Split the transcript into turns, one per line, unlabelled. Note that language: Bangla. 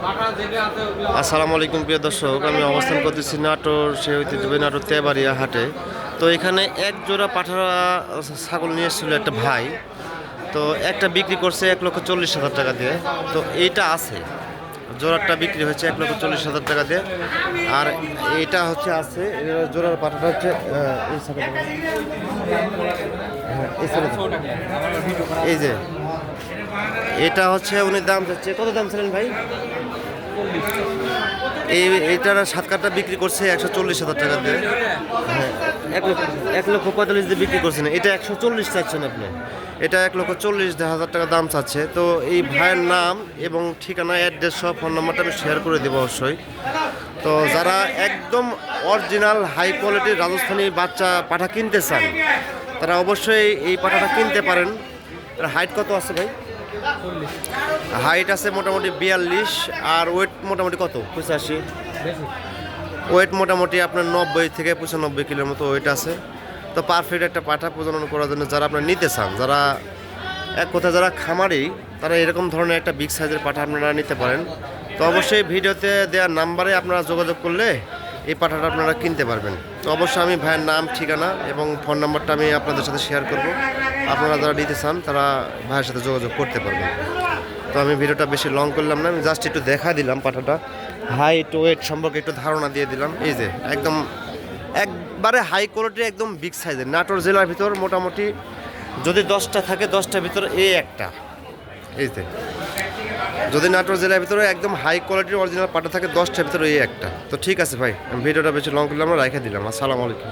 আসসালামু আলাইকুম প্রিয় দর্শক, আমি অবস্থান করতেছি নাটোর সে হইতে ঐতিহ্যবাহী নাটোর তেবাড়িয়া হাটে। তো এখানে এক জোড়া পাঠারা ছাগল নিয়ে এসেছিল একটা ভাই। তো একটা বিক্রি করছে এক লক্ষ চল্লিশ হাজার টাকা দিয়ে। তো এইটা আছে। জোড়াটা বিক্রি হয়েছে এক লক্ষ চল্লিশ হাজার টাকা দিয়ে। আর এটা হচ্ছে আছে জোড়ার পাঠাটা হচ্ছে হ্যাঁ, এই যে এটা হচ্ছে উনি দাম চাচ্ছে। কত দাম ছিলেন ভাই? এই সাত কাঠটা বিক্রি করছে একশো চল্লিশ হাজার টাকা দিয়ে। হ্যাঁ এক লক্ষ এক লক্ষ পঁয়তাল্লিশ দিয়ে বিক্রি করছেন এটা একশো চল্লিশ চাচ্ছেন আপনি। এটা এক লক্ষ চল্লিশ হাজার টাকা দাম চাচ্ছে। তো এই ভাইয়ের নাম এবং ঠিকানা, অ্যাড্রেস সব ফোন নাম্বারটা আমি শেয়ার করে দেবো অবশ্যই। তো যারা একদম অরিজিনাল হাই কোয়ালিটির রাজস্থানী বাচ্চা পাঠা কিনতে চান, তারা অবশ্যই এই পাঠাটা কিনতে পারেন। এর হাইট কত আছে ভাই? হাইট আছে মোটামুটি বিয়াল্লিশ আর ওয়েট মোটামুটি কত? পঁচাশি। ওয়েট মোটামুটি আপনার নব্বই থেকে পঁচানব্বই কিলোর মতো ওয়েট আছে। তো পারফেক্ট একটা পাঠা প্রজনন করার জন্য যারা আপনার নিতে চান যারা এক কথা যারা খামারি তারা এরকম ধরনের একটা বিগ সাইজের পাঠা আপনারা নিতে পারেন। তো অবশ্যই ভিডিওতে দেওয়ার নাম্বারে আপনারা যোগাযোগ করলে এই পাঠাটা আপনারা কিনতে পারবেন। তো অবশ্যই আমি ভাইয়ের নাম ঠিকানা এবং ফোন নাম্বারটা আমি আপনাদের সাথে শেয়ার করব। আপনারা যারা নিতে চান, তারা ভাইয়ের সাথে যোগাযোগ করতে পারবেন। তো আমি ভিডিওটা বেশি লং করলাম না, আমি জাস্ট একটু দেখা দিলাম পাঠাটা। হাইট, ওয়েট সম্পর্কে একটু ধারণা দিয়ে দিলাম। এই যে, একদম একবারে হাই কোয়ালিটির একদম বিগ সাইজের নাটোর জেলার ভিতর মোটামুটি যদি দশটা থাকে দশটার ভিতর এই একটা। এই যে, যদি নাটোর জেলার ভিতরে একদম হাই কোয়ালিটির অরিজিনাল পাটা থাকে দশটার ভিতরে এই একটা। তো ঠিক আছে ভাই, আমি ভিডিওটা বেশি লং করলাম রেখে দিলাম। আসসালামু আলাইকুম।